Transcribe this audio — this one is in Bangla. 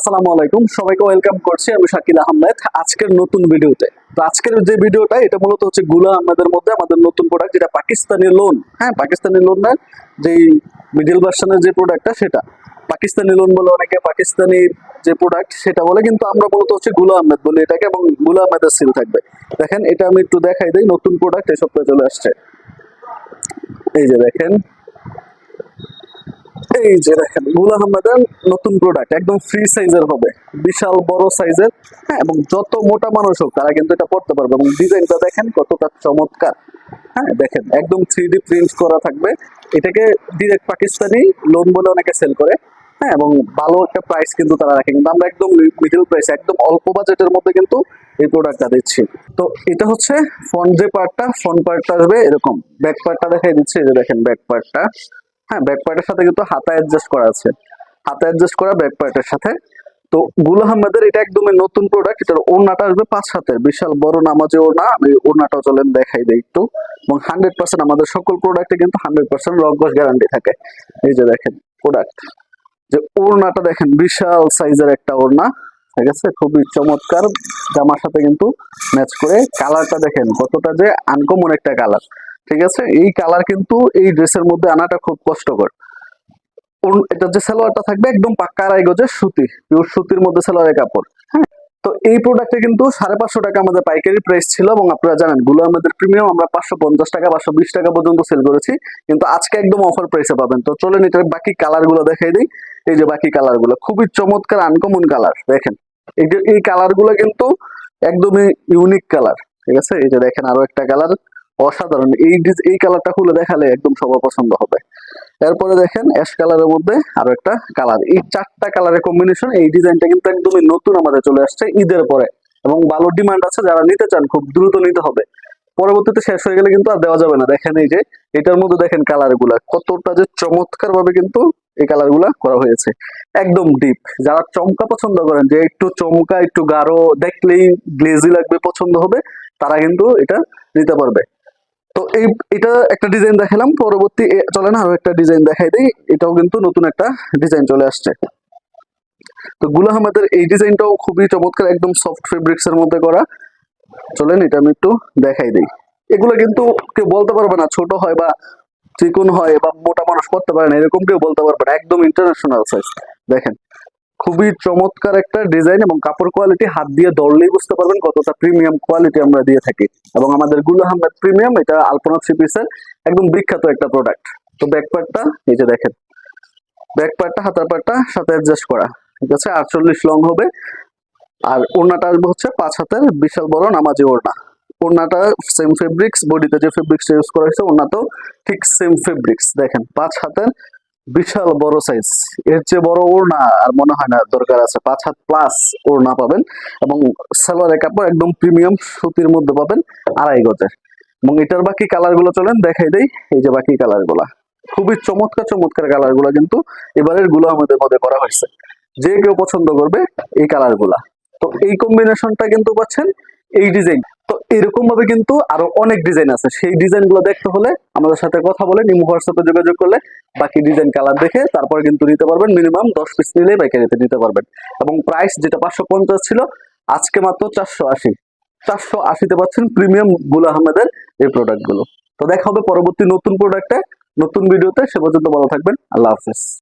আসসালামু আলাইকুম। সবাইকে ওয়েলকাম করছি আমি শাকিল আহমেদ আজকের নতুন ভিডিওতে। তো আজকের যে ভিডিওটা, এটা মূলত হচ্ছে গুলা আহমেদের মধ্যে আমাদের নতুন প্রোডাক্ট যেটা পাকিস্তানি লোন হ্যাঁ পাকিস্তানি লোনের যেই মিডিল ভার্সনের যে প্রোডাক্টটা সেটা। পাকিস্তানি লোন বলে অনেকে পাকিস্তানি যে প্রোডাক্ট সেটা বলে, কিন্তু আমরা মূলত হচ্ছে গুলা আহমেদ বলি এটাকে, এবংগুলা আহমেদের সিল থাকবে। দেখেন, এটা আমি একটু দেখাই দিই, নতুন প্রোডাক্ট এই সপ্তাহে চলে আসছে। এই যে দেখেন এই যে দেখেন গুল আহমেদের নতুন প্রোডাক্ট একদম ফ্রি সাইজের হবে। বিশাল বড় সাইজের হ্যাঁ এবং যত মোটা মানুষ হোক, তারা কিন্তু এটা পড়তে পারবে। এবং ডিজাইনটা দেখেন কতটা চমৎকার। হ্যাঁ দেখেন, একদম থ্রি ডি প্রিন্ট করা থাকবে। এটাকে ডিরেক্ট পাকিস্তানি লোন বলে অনেকে সেল করে। হ্যাঁ এবং ভালো একটা প্রাইস কিন্তু তারা রাখে। কিন্তু আমরা একদম মিডিল প্রাইস একদম অল্প বাজেটের মধ্যে কিন্তু এই প্রোডাক্টটা দিচ্ছি। তো এটা হচ্ছে ফ্রন্ট যে পার্টটা ফ্রন্ট পার্টটা আসবে এরকম। ব্যাক পার্টটা দেখাই দিচ্ছে যে দেখেন ব্যাক পার্টটা হ্যাঁ ব্যাক পার্টের সাথে কিন্তু হাতা অ্যাডজাস্ট করা আছে। হাতা অ্যাডজাস্ট করা ব্যাক পার্টের সাথে। তো গুল আহমেদের এটা একদমই নতুন প্রোডাক্ট এটার ওড়নাটা আসবে পাঁচ হাতের। বিশাল বড় নামাজে ওড়না, আমি ওড়নাটাও চলেন দেখাই দিই একটু। এবং হান্ড্রেড পার্সেন্ট আমাদের সকল প্রোডাক্টে কিন্তু হান্ড্রেড পার্সেন্ট লকগস গ্যারান্টি থাকে। এই যে দেখেন প্রোডাক্ট যে ওড়নাটা দেখেন, বিশাল সাইজের একটা ওড়না, ঠিক আছে? খুবই চমৎকার। জামার সাথে কিন্তু ম্যাচ করে। কালারটা দেখেন কতটা যে আনকমন একটা কালার ঠিক আছে? এই কালার কিন্তু এই ড্রেসের মধ্যে আনাটা খুব কষ্টকর। এটা যে সালোয়ারটা থাকবে একদম পাক্কা আড়াই গজের সুতি পিওর সুতির মধ্যে সালোয়ারের কাপড় হ্যাঁ? তো এই প্রোডাক্টে কিন্তু সাড়ে পাঁচশো টাকা আমাদের পাইকারি প্রাইস ছিল এবং আপনারা জানেন, গুলো আমাদের প্রিমিয়াম আমরা পাঁচশো পঞ্চাশ টাকা, পাঁচশো বিশ টাকা পর্যন্ত সেল করেছি, কিন্তু আজকে একদম অফার প্রাইসে পাবেন। তো চলেন এটার বাকি কালারগুলো দেখাই দিই। এই যে বাকি কালারগুলো, খুবই চমৎকার আনকমন কালার দেখেন। এই যে, এই কালারগুলো কিন্তু একদমই ইউনিক কালার ঠিক আছে? এই যে দেখেন আরও একটা কালার অসাধারণ। এই এই কালারটা খুলে দেখালে একদম সবার পছন্দ হবে। এরপরে দেখেন অ্যাশ কালারের মধ্যে আরও একটা কালার এই চারটা কালারের কম্বিনেশন এই ডিজাইনটা কিন্তু একদমই নতুন আমাদের চলে আসছে ঈদের পরে। এবং ভালো ডিমান্ড আছে, যারা নিতে চান, খুব দ্রুত নিতে হবে। পরবর্তীতে শেষ হয়ে গেলে কিন্তু আর দেওয়া যাবে না। দেখেন এই যে, এটার মধ্যে দেখেন কালারগুলা। কতটা যে চমৎকার ভাবে কিন্তু এই কালারগুলা করা হয়েছে। একদম ডিপ যারা চমকা পছন্দ করেন, যে একটু চমকা, একটু গাঢ়, দেখলেই গ্লেজি লাগবে, পছন্দ হবে, তারা কিন্তু এটা নিতে পারবে। তো এই, এটা একটা ডিজাইন দেখালাম, পরবর্তী এ- চলেন আরও একটা ডিজাইন দেখাই দিই, এটাও কিন্তু নতুন একটা ডিজাইন চলে আসছে। তো গুল আহমেদের এই ডিজাইনটাও খুবই চমৎকার, একদম সফট ফেব্রিক্স এর মধ্যে করা। চলেন এটা আমি একটু দেখাই দিই। এগুলো কিন্তু কেউ বলতে পারবে না, ছোট হয় বা চিকন হয় বা মোটা মানুষ করতে পারে না, এরকম কেউ বলতে পারবে না, একদম ইন্টারন্যাশনাল সাইজ দেখেন খুবই চমৎকার একটা ডিজাইন এবং কাপড় কোয়ালিটি হাত দিয়ে ধরলেই বুঝতে পারবেন কতটা প্রিমিয়াম কোয়ালিটি আমরা দিয়ে থাকি। এবং আমাদেরগুলো আহমেদ প্রিমিয়াম এটা আলপনা থ্রি পিসের একদম বিখ্যাত একটা প্রোডাক্ট তো ব্যাক পার্টটা এই যে দেখেন ব্যাক পার্টটা হাতার পার্টটা সাথে অ্যাডজাস্ট করা, ঠিক আছে? আটচল্লিশ লং হবে। আর ওড়নাটা আসবে হচ্ছে পাঁচ হাতের বিশাল বড় নামাজি ওড়না। ওড়নাটা সেম ফেব্রিক্স বডিতে যে ফেব্রিক্সটা ইউজ করা হয়েছে ওড়নাতেও ঠিক সেম ফেব্রিক্স দেখেন, পাঁচ হাতের বিশাল বড় সাইজ এর চেয়ে বড় ওড়না আর মনে হয় না দরকার আছে। পাঁচ হাত প্লাস ওড়না পাবেন এবং সালোয়ারের কাপড় একদম প্রিমিয়াম সুতির মধ্যে পাবেন আড়াই গজের। এবং এটার বাকি কালারগুলো চলেন, দেখাই দেই। এই যে বাকি কালারগুলা। খুবই চমৎকার চমৎকার কালারগুলা কিন্তু এবারেরগুলো আমাদের মধ্যে করা হয়েছে। যে কেউ পছন্দ করবে এই কালারগুলা। তো এই কম্বিনেশনটা কিন্তু পাচ্ছেন এই ডিজাইন তো এরকম ভাবে কিন্তু আরও অনেক ডিজাইন আছে। সেই ডিজাইনগুলো দেখতে হলে আমাদের সাথে কথা বলে নিমু হোয়াটসঅ্যাপে যোগাযোগ করলে বাকি ডিজাইন কালার দেখে তারপরে কিন্তু নিতে পারবেন। মিনিমাম দশ পিস নিলেই পাইকারিতে নিতে পারবেন। এবং প্রাইস যেটা পাঁচশো পঞ্চাশ ছিল, আজকে মাত্র চারশো আশি। চারশো আশিতে পাচ্ছেন প্রিমিয়াম গুল আহমেদের এই প্রোডাক্টগুলো। তো দেখা হবে পরবর্তী নতুন প্রোডাক্টে নতুন ভিডিওতে সে পর্যন্ত ভালো থাকবেন। আল্লাহ হাফিজ।